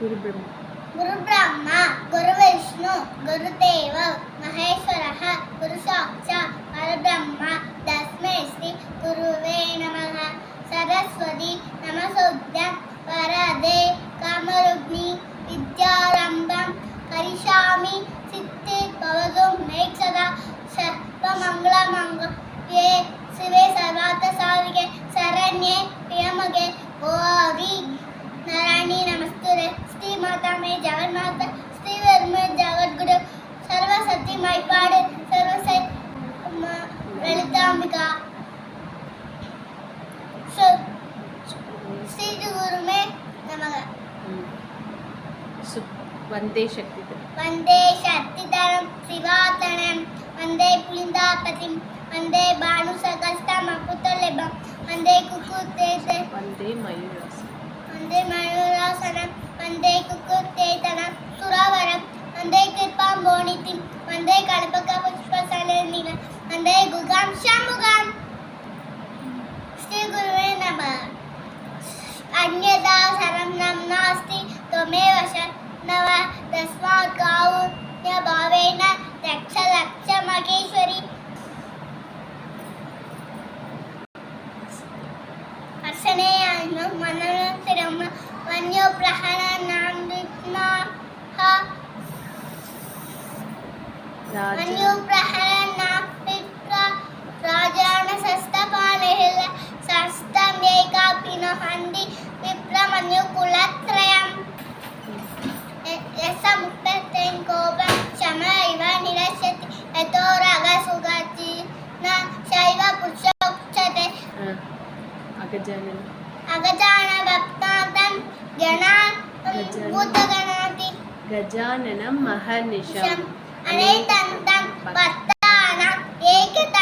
குரு பிரம்மா குரு பிரம்மா குரு விஷ்ணு குரு தேவ மகேஸ்வரः குரு சாட்சா பரபிரம்மா தஸ்மே ஸ்ரீ குருவே நமः சரஸ்வதி நமசோத்யம் வரதே கமருக்னி வித்யாரம்பம் கரிஷாமி சித்தி பவது மேக்ஷதா ஏ சிவே சர்வார்த்த சாதிகே சரண்யே பிரியமகே சு வந்தே சக்தி வந்தே சக்தி தரம். சிவாசனம் வந்தே புலிந்தாபதிம் வந்தே பானு சகஸ்தம் அப்புத்தலபம் வந்தே குக்குத்தேச. வந்தே மயூராசனம். வந்தே மயூராசனம். வந்தே குக்குத்தேசனம் சுராவரம். வந்தே கிருப்பாம்போனித்திம் வந்தே கலபக புஷ்பசலநிலம் வந்தே குகாம் ஷமுகாம். ஸ்ரீ குருவே நம. அந்யதாச तस्मात् कारुण्यभावेन रक्ष रक्ष महेश्वरी हर्षणे मनोरम वन्यो प्रहरणान्विग्नाः అగజానన అగజాన భక్తాంతం గణాంతం భూతగణాతి గజాననం మహర్నిషం అనేతంతం భక్తానం ఏకత